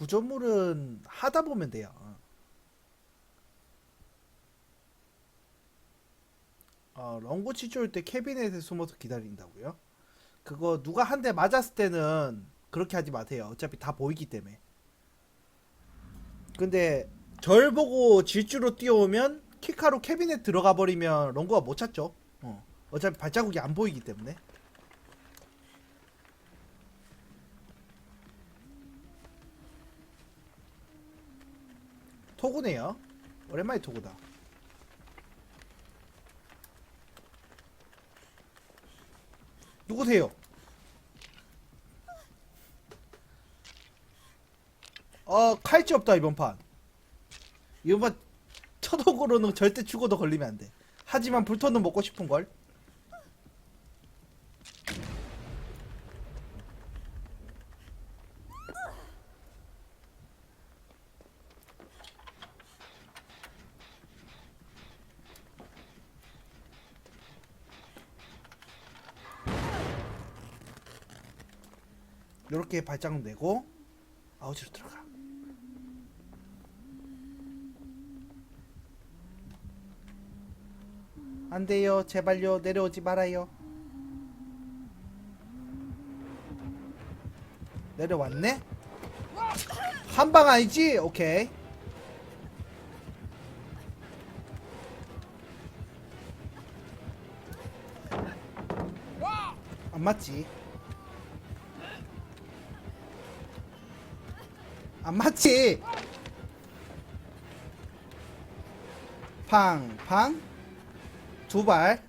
구조물은 하다 보면 돼요. 어, 런고 치줄 때 캐비넷에 숨어서 기다린다고요? 그거 누가 한 대 맞았을 때는 그렇게 하지 마세요. 어차피 다 보이기 때문에. 근데 절 보고 질주로 뛰어오면 키카로 캐비넷 들어가 버리면 런고가 못 찾죠. 어. 어차피 발자국이 안 보이기 때문에. 토구네요. 오랜만에 토구다. 누구세요? 어 칼집 없다 이번 판. 이번 판 첫옥으로는 절대 죽어도 걸리면 안 돼. 하지만 불토는 먹고 싶은 걸. 이렇게 발자국 내고 아우지로 들어가. 안 돼요. 제발요. 내려오지 말아요. 내려왔네? 한 방 아니지? 오케이. 안 맞지? 안 맞지? 팡, 팡. 두 발.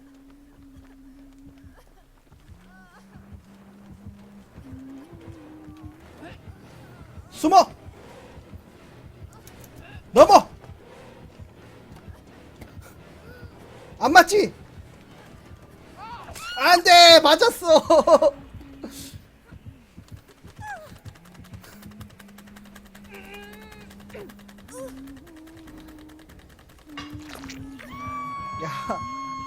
숨어! 넘어! 안 맞지? 안 돼! 맞았어! 야,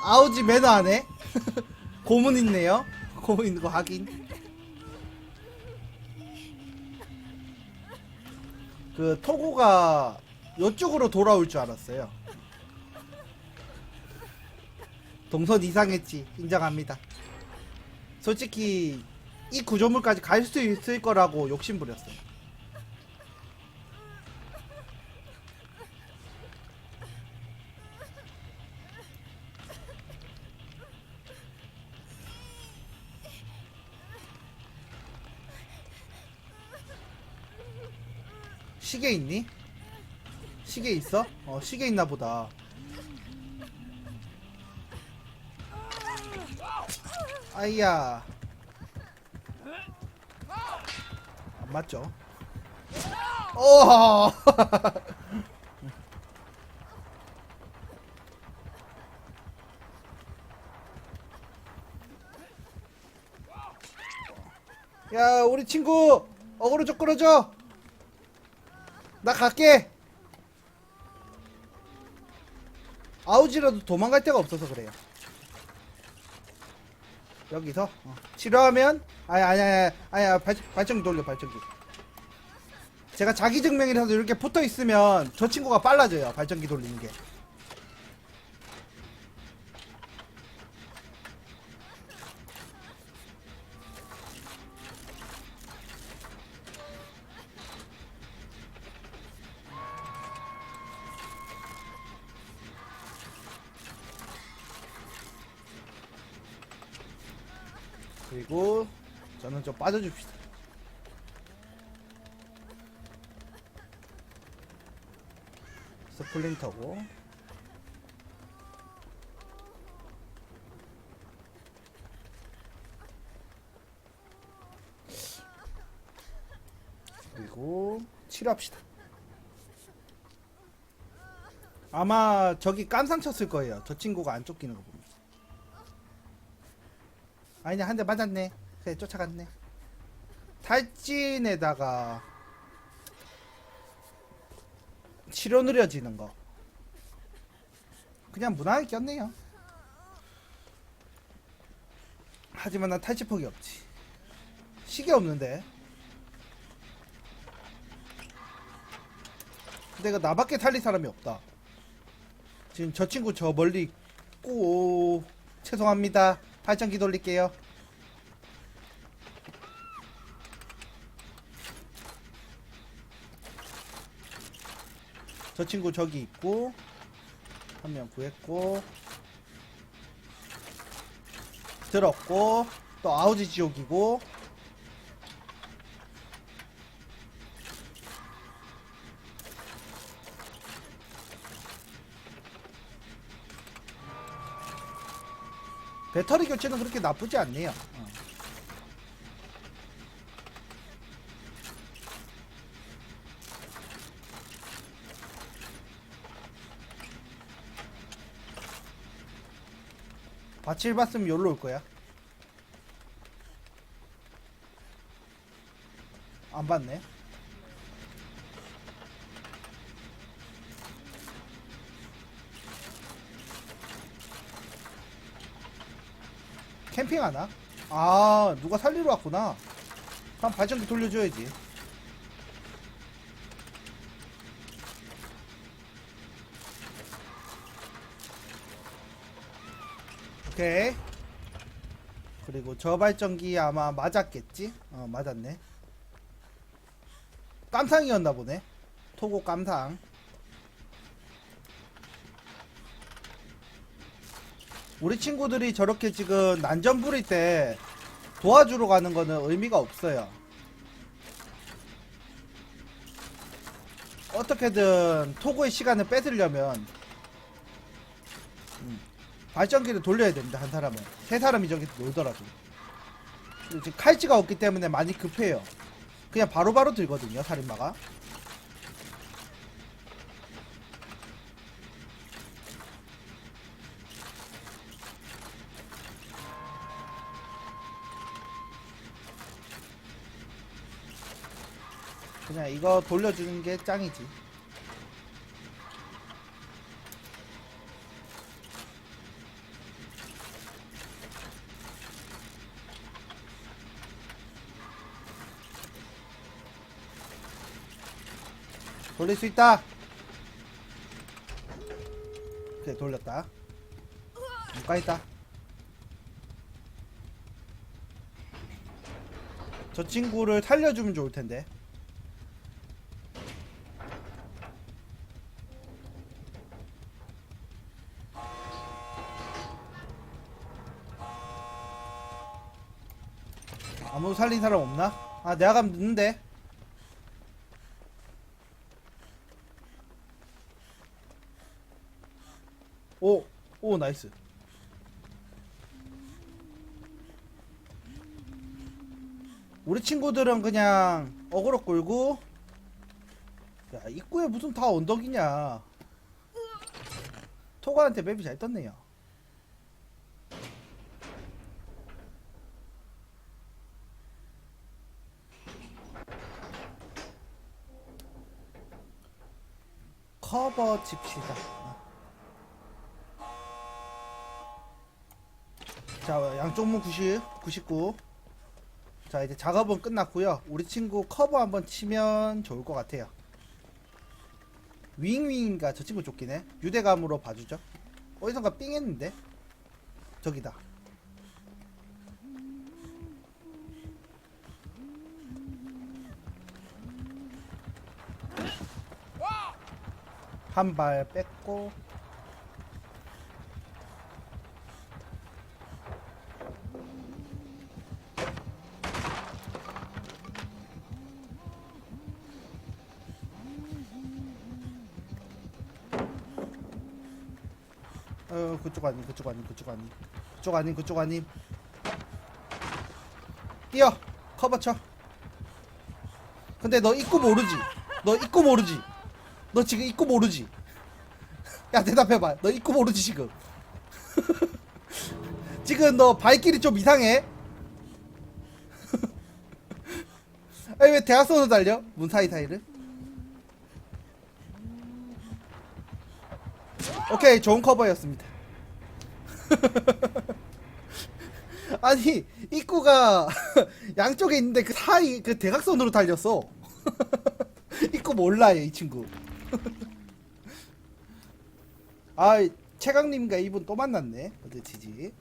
아우지 매너 안 해? 고문 있네요. 고문 있는 거 확인. 그 토고가 이쪽으로 돌아올 줄 알았어요. 동선 이상했지. 인정합니다. 솔직히 이 구조물까지 갈 수 있을 거라고 욕심 부렸어요. 시계 있니? 시계 있어? 어, 시계 있나 보다. 아이야. 안 맞죠? 오! 야, 우리 친구 어그로 좀 끌어줘. 나 갈게. 아우지라도 도망갈 데가 없어서 그래요. 여기서 어. 치료하면 아니 아니 아니 아니 발, 발전기 돌려 발전기. 제가 자기 증명이라도 이렇게 붙어 있으면 저 친구가 빨라져요 발전기 돌리는 게. 그리고 저는 좀 빠져줍시다. 스플린터고 그리고 치료합시다. 아마 저기 깜상 쳤을 거예요. 저 친구가 안 쫓기는 거 보면. 아니네 한 대 맞았네. 그래 쫓아갔네. 탈진에다가 치료 느려지는 거. 그냥 무난하게 꼈네요. 하지만 난 탈취폭이 없지. 시계 없는데. 근데 이거 나밖에 살릴 사람이 없다. 지금 저 친구 저 멀리 있고 죄송합니다. 발전기 돌릴게요. 저 친구 저기 있고 한 명 구했고 들었고 또 아우지 지옥이고 배터리 교체는 그렇게 나쁘지 않네요. 어. 밭을 봤으면 여기로 올 거야. 안 봤네. 캠핑 하나? 아, 누가 살리러 왔구나. 그럼 발전기 돌려줘야지. 오케이. 그리고 저 발전기 아마 맞았겠지? 어, 맞았네. 깜상이었나 보네. 토고 깜상. 우리 친구들이 저렇게 지금 난전 부릴 때 도와주러 가는 거는 의미가 없어요. 어떻게든 토고의 시간을 뺏으려면 음, 발전기를 돌려야 됩니다 한 사람은. 세 사람이 저기서 놀더라도. 지금 칼찌가 없기 때문에 많이 급해요. 그냥 바로바로 들거든요 살인마가 그냥 이거 돌려주는 게 짱이지 돌릴 수 있다. 오케이 돌렸다. 못 있다. 저 친구를 살려주면 좋을 텐데. 아무 살린 사람 없나? 아 내가 가면 늦는데. 오, 오, 나이스. 우리 친구들은 그냥 어그로 끌고, 야, 입구에 무슨 다 언덕이냐. 토가한테 맵이 잘 떴네요. 커버 칩시다. 자, 양쪽 문 90, 99. 자, 이제 작업은 끝났고요. 우리 친구 커버 한번 치면 좋을 것 같아요. 윙윙인가 저 친구 쫓기네. 유대감으로 봐주죠. 어디선가 삥 했는데? 저기다. 한 발 뺐고. 어 그쪽 아님 그쪽 아님 그쪽 아님. 그쪽 아님 그쪽 아님. 뛰어. 커버 쳐. 근데 너 입구 모르지. 너 입구 모르지 너 지금 입구 모르지? 야 대답해봐. 너 입구 모르지 지금? 지금 너 발길이 좀 이상해? 아니 왜 대학선으로 달려? 문 사이 사이를? 오케이 좋은 커버였습니다. 아니 입구가 양쪽에 있는데 그 사이 그 대각선으로 달렸어. 입구 몰라 얘이 친구 아 최강님과 이분 또 만났네. 어제 지지